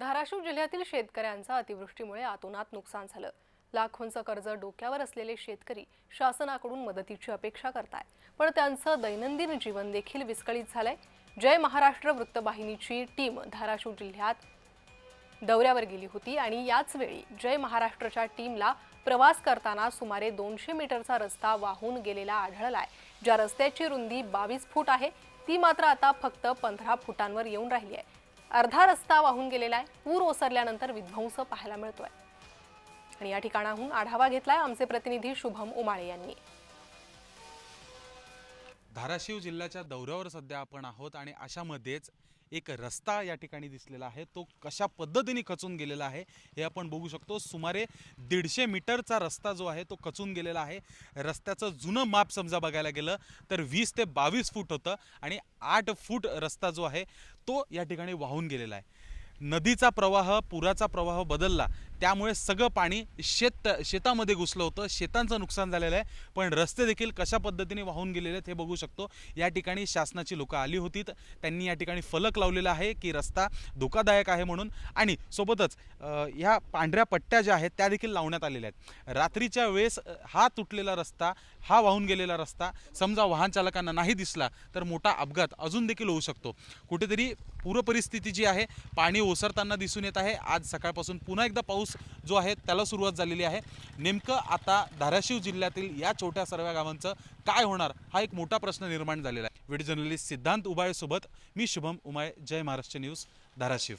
धाराशिव जिल्ह्यातील शेतकऱ्यांचं अतिवृष्टीमुळे आतोनात नुकसान झालं. लाखोंचं कर्ज डोक्यावर असलेले शेतकरी शासनाकडून मदतीची अपेक्षा करताय. पण त्यांचं दैनंदिन जीवन देखील विस्कळीत झालंय. जय महाराष्ट्र वृत्तवाहिनीची टीम धाराशिव जिल्ह्यात दौऱ्यावर गेली होती आणि याच वेळी जय महाराष्ट्रच्या टीमला प्रवास करताना सुमारे दोनशे मीटरचा रस्ता वाहून गेलेला आढळलाय. ज्या रस्त्याची रुंदी बावीस फूट आहे ती मात्र आता फक्त पंधरा फुटांवर येऊन राहिली आहे. अर्धा रस्ता वाहून गेलेला आहे. पूर ओसरल्यानंतर विध्वंस पाहायला मिळतोय. आणि या ठिकाणाहून आढावा घेतलाय आमचे प्रतिनिधी शुभम उमाळे यांनी. धाराशिव जिल्ह्याच्या दौऱ्यावर सध्या आपण आहोत आणि अशामध्येच एक रस्ता या ठिकाणी दिसलेला आहे. तो कशा पद्धतीने खचून गेलेला आहे हे आपण बघू शकतो. सुमारे दीडशे मीटरचा रस्ता जो आहे तो खचून गेलेला आहे. रस्त्याचं जुनं माप समजा बघायला गेलं तर वीस ते बावीस फूट होतं आणि आठ फूट रस्ता जो आहे तो या ठिकाणी वाहून गेलेला आहे. नदीचा प्रवाह पुराचा प्रवाह बदलला त्यामुळे सगळं पाणी शेत शेतामध्ये घुसलं होतं. शेतांचं नुकसान झालेलं आहे. पण रस्ते देखील कशा पद्धतीने वाहून गेलेले आहेत हे बघू शकतो. या ठिकाणी शासनाची लोकं आली होती त्यांनी या ठिकाणी फलक लावलेला आहे की रस्ता धोकादायक आहे म्हणून. आणि सोबतच ह्या पांढऱ्या पट्ट्या ज्या आहेत त्या देखील लावण्यात आलेल्या आहेत. रात्रीच्या वेळेस हा तुटलेला रस्ता हा वाहून गेलेला रस्ता समजा वाहन चालकांना नाही दिसला तर मोठा अपघात अजून देखील होऊ शकतो. कुठेतरी पूरपरिस्थिती जी आहे पाणी ओसरताना दिसून येत आहे. आज सकाळपासून पुन्हा एकदा पाऊस पाऊस जो आहे त्याला सुरुवात झालेली आहे. नेमकं आता धाराशिव जिल्ह्यातील या छोट्या सर्व गावांचं काय होणार हा एक मोठा प्रश्न निर्माण झालेला आहे. व्हिडिओ जर्नलिस्ट सिद्धांत उबाळेसोबत मी शुभम उमाळे जय महाराष्ट्र न्यूज धाराशिव.